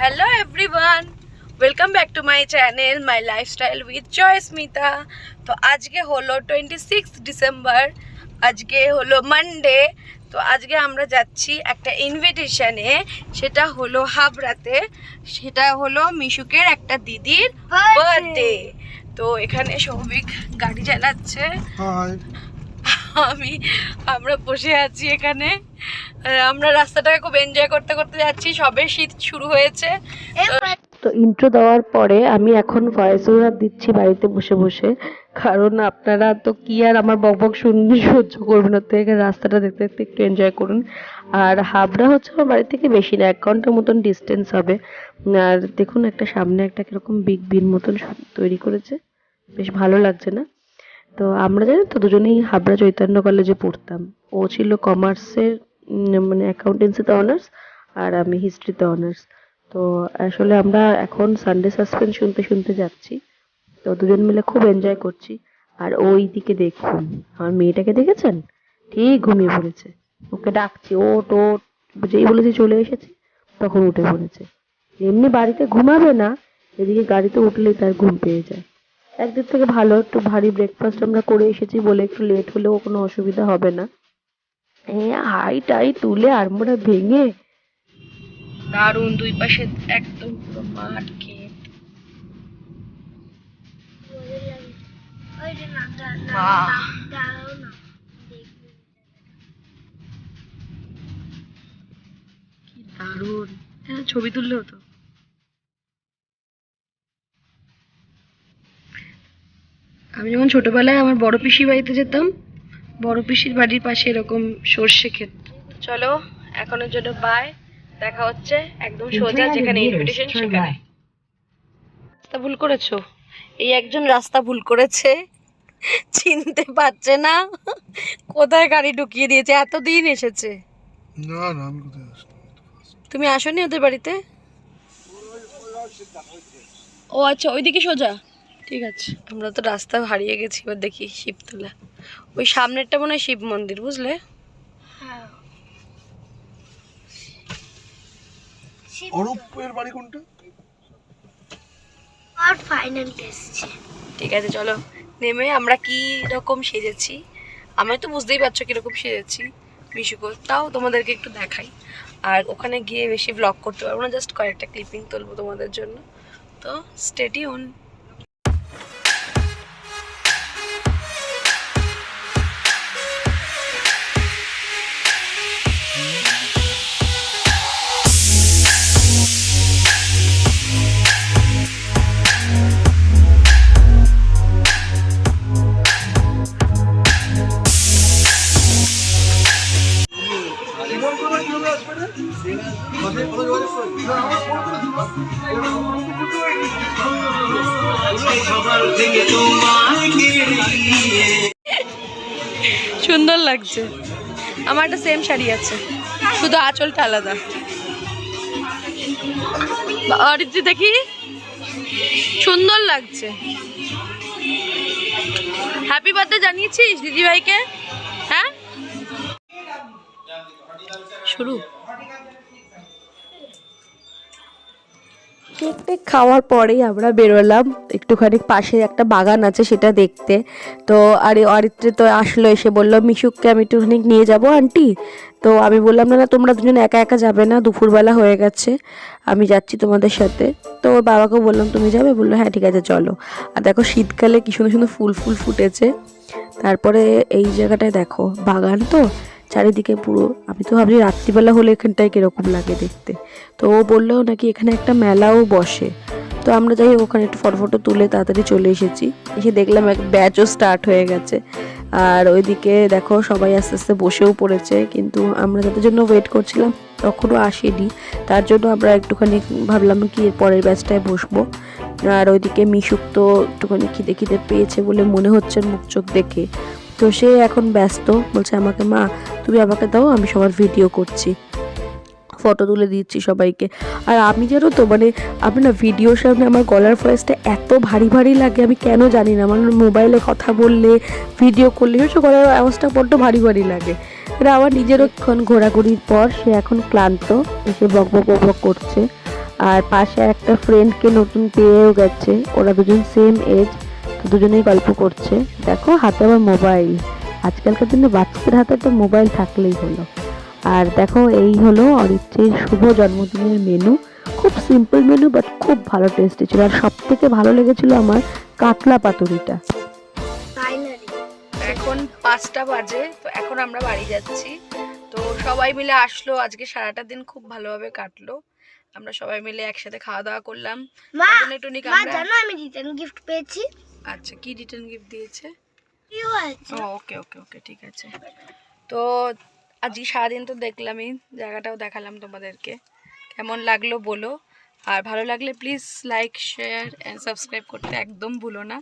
Hello everyone welcome back to my channel my lifestyle with Joy Smita তো আজকে হলো twenty six December আজকে হলো মানডে তো আজকে আমরা যাচ্ছি একটা ইনভিটেশনে সেটা হলো হাবড়াতে সেটা হলো মিশুকের একটা দিদির বার্থডে তো এখানে সৌভিক গাড়ি চালাচ্ছে। আমি, আমরা বসে আছি এখানে। আমরা রাস্তাটাকে খুব এনজয় করতে করতে যাচ্ছি, সবে শীত শুরু হয়েছে। তো ইন্ট্রো দেওয়ার পরে আমি এখন ভয়েস ওভার দিচ্ছি বাড়িতে বসে বসে। কারণ আপনারা তো কি আর আমার বক বক শুনবে, সহ্য করবেন না। তো এখানে রাস্তাটা দেখতে দেখতে একটু এনজয় করুন। আর হাবড়া হচ্ছে আমার বাড়ি থেকে বেশি না, এক ঘণ্টার মতন ডিস্টেন্স হবে। আর দেখুন একটা সামনে একটা কীরকম বিগ বিন মতন তৈরি করেছে। বেশ ভালো লাগছে না? তো আমরা জানি তো দুজনেই হাবড়া চৈতন্য কলেজে পড়তাম। ও ছিল কমার্সের মানে অ্যাকাউন্টেন্সিতে অনার্স আর আমি হিস্ট্রিতে অনার্স তো আসলে আমরা এখন সানডে সাসপেন্স শুনতে শুনতে যাচ্ছি। তো দুজন মিলে খুব এনজয় করছি। আর ওই দিকে দেখুন, আমার মেয়েটাকে দেখেছেন? ঠিক ঘুমিয়ে পড়েছে। ওকে ডাকছি ও ওট যেই বলেছি চলে এসেছি, তখন উঠে পড়েছে। এমনি বাড়িতে ঘুমাবে না, এদিকে গাড়িতে উঠলেই তার ঘুম পেয়ে যায়। একদিক থেকে ভালো একটু ভারী ব্রেকফাস্ট আমরা করে এসেছি বলে একটু লেট হলেও কোনো অসুবিধা হবে না। হ্যাঁ হাই টাই তুলে আড়মোড়া ভেঙে। দারুণ দুই পাশে একদম পুরো মাঠ ক্ষেত দারুণ। হ্যাঁ ছবি তুললে হতো আমি যখন ছোটবেলায় আমার বড় পিসির বাড়িতে যেতাম বড় পিসির বাড়ির পাশে এরকম সর্ষে ক্ষেত। চলো এখনের জন্য বাই দেখা হচ্ছে একদম সোজা যেখানে ইনভিটেশন সেখানে। রাস্তা ভুল করেছ? এই একজন রাস্তা ভুল করেছে। চিনতে পারছে না। কোথায় গাড়ি ঢুকিয়ে দিয়েছে? এতদিন এসেছে। না না আমি কোথায় তুমি আসোনি ওদের বাড়িতে? ও আচ্ছা ওইদিকে সোজা। ঠিক আছে। আমরা তো রাস্তা হারিয়ে গেছি এবার দেখি শিবতলা ওই সামনেরটা মনে হয় শিব মন্দির বুঝলে? অরূপের বাড়ি কোনটা? আর ফাইনাল এসছে। ঠিক আছে চলো। নেমে আমরা কি রকম সেজেছি? আমি তো বুঝতেই পারছ কীরকম সেজেছি। মিশুকো তাও তোমাদেরকে একটু দেখাই। আর ওখানে গিয়ে বেশি ব্লগ করতে পারব না জাস্ট কয়েকটা ক্লিপিং তুলবো তোমাদের জন্য। তো স্টেডি অন সুন্দর লাগছে। আমার একটা সেম শাড়ি আছে। শুধু আঁচলটা আলাদা। অরিজি দেখি। সুন্দর লাগছে। হ্যাপি বার্থডে জানিয়েছিস দিদিভাইকে? হ্যাঁ? শুরু। কেক টেক খাওয়ার পরেই আমরা বেরোলাম। একটুখানি পাশে একটা বাগান আছে, সেটা দেখতে। তো আর অরিত্রে তো আসলো, এসে বলল, মিশুককে আমি একটুখানি নিয়ে যাব, আন্টি। তো আমি বললাম, না না, তোমরা দুজন একা একা যাবে না, দুপুরবেলা হয়ে গেছে। আমি যাচ্ছি তোমাদের সাথে। তো ওর বাবাকে বললাম, তুমি যাবে? বলল হ্যাঁ ঠিক আছে, চলো। আর দেখো, শীতকালে কি সুন্দর সুন্দর ফুল ফুল ফুটেছে। তারপরে এই জায়গাটায় দেখো, বাগান তো। চারিদিকে পুরো, আমি তো ভাবছি রাত্রিবেলা হলে এখানটায় কীরকম লাগে দেখতে। তো ও বলল নাকি এখানে একটা মেলাও বসে। তো আমরা যাই ওখানে একটু ফটো ফটো তুলে তাড়াতাড়ি চলে এসেছি। এসে দেখলাম এক ব্যাচও স্টার্ট হয়ে গেছে। আর ওইদিকে দেখো সবাই আস্তে আস্তে বসেও পড়েছে, কিন্তু আমরা যাদের জন্য ওয়েট করছিলাম তখনও আসেনি। তার জন্য আমরা একটুখানি ভাবলাম কি পরের ব্যাচটায় বসবো। আর ওইদিকে মিশুক তো একটুখানি খিদে খিদে পেয়েছে বলে মনে হচ্ছে মুখ চোখ দেখে। তো সে এখন ব্যস্ত, বলছে আমাকে, মা, তুমি আমাকে দাও, আমি সবার ভিডিও করছি। ফটো তুলে দিচ্ছি সবাইকে। আর আমি জানো তো মানে আমি না ভিডিওর সামনে আমার গলার ভয়েসটা এত ভারী ভারী লাগে, আমি কেন জানি না। আমার মোবাইলে কথা বললে ভিডিও করলে হচ্ছে গলার আওয়াজটা বড্ড ভারী ভারী লাগে। এটা আমার নিজেরও ক্ষণ ঘোরাঘুরির পর, সে এখন ক্লান্ত, এসে বক বক বক করছে। আর পাশে একটা ফ্রেন্ডকে নতুন পেয়েও গেছে, ওরা দুজন সেম এজ দুজনেই গল্প করছে। দেখো হাতে আবার মোবাইল আজকালকার দিনে বাচ্চাদের হাতে একটা মোবাইল থাকলেই হলো। আর দেখো এই হলো অরিত্রের শুভ জন্মদিনের মেনু খুব সিম্পল মেনু বাট খুব ভালো টেস্টি ছিল। আর সব থেকে ভালো লেগেছিল আমার কাতলা পাতুরিটা। ফাইনালি এখন পাঁচটা বাজে তো এখন আমরা বাড়ি যাচ্ছি। তো সবাই মিলে আসলো। আজকে সারাটা দিন খুব ভালোভাবে কাটলো। আমরা সবাই মিলে একসাথে খাওয়া দাওয়া করলাম। মা জানো আমি রিটার্ন গিফট পেয়েছি? আচ্ছা কি রিটার্ন গিফট দিয়েছে? ও ওকে ওকে ওকে ঠিক আছে। তো আজকে সারাদিন তো দেখলামই জায়গাটাও দেখালাম তোমাদেরকে। কেমন লাগল বলো। আর ভালো লাগলে please like share and subscribe করতে একদম ভুলো না।